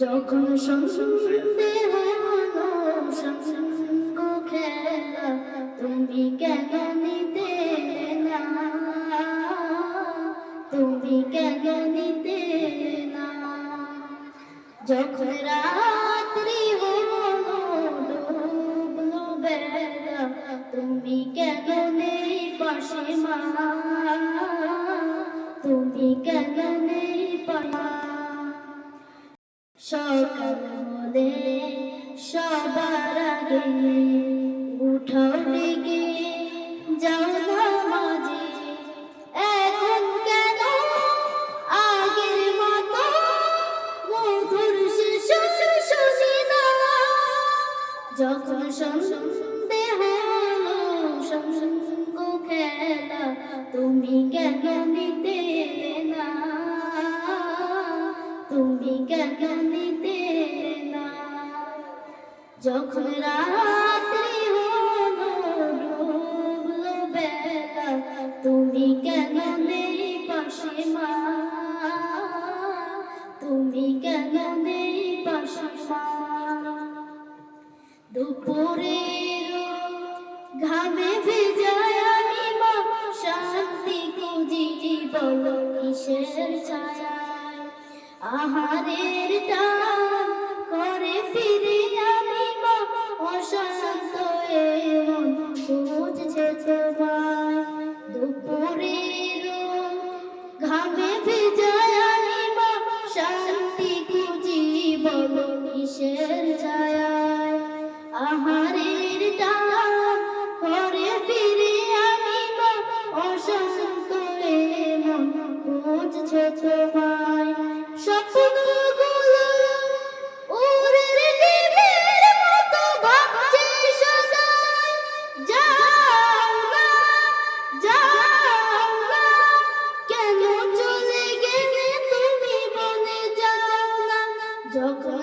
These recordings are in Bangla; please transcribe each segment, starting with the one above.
যখন সন্ধে হলো সঙ্গ খেলা, তুমি কেন নিতে না? তুমি কেন নিতে না? যখন রাত্রি হলো, ডুবলো বেলা, তুমি কেন নেই পাশে মা সকাল হলে সবার আগে উঠো ডেকে যাও নামাজে এখন কেন আগের মতো মধুর শিশু শুনি না যখন সন্ধে হলো, সঙ্গ খেলা তুমি কেন নিতে না? তুমি কেন যখন রাত্রি হলো বেলা, তুমি কেন নেই পাশে মা? তুমি কেন নেই পাশে মা? দুপুরের ঘামে ভেজায় আমি মা, শান্তি খুঁজি বলো কিসের ছায়ায় আহারের টান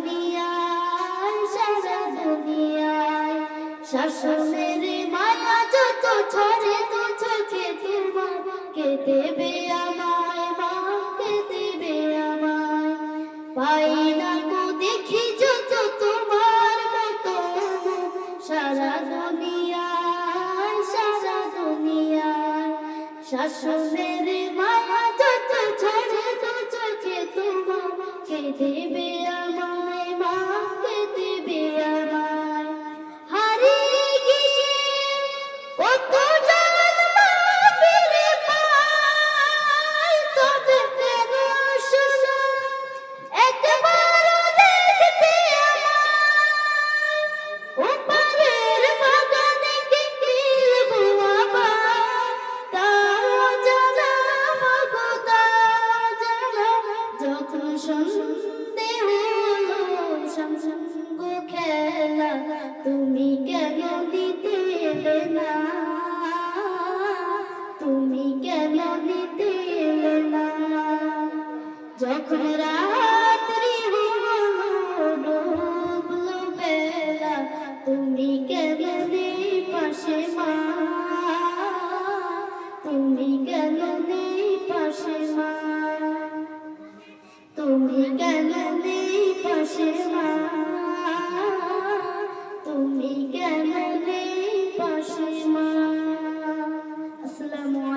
দুনিয়ায়, সারা দুনিয়ায়। শাসনের মায়া যত ছড়ে তো চোখে তোমার। কে দেবে আমায়, মা, কে দেবে আমায়? পাই না কো দেখি যত তোমার মতো। সারা দুনিয়ায় সারা দুনিয়ায়। শাসনের মায়া যত ছড়ে তো চোখে তোমার। কে দেবে Vietnam.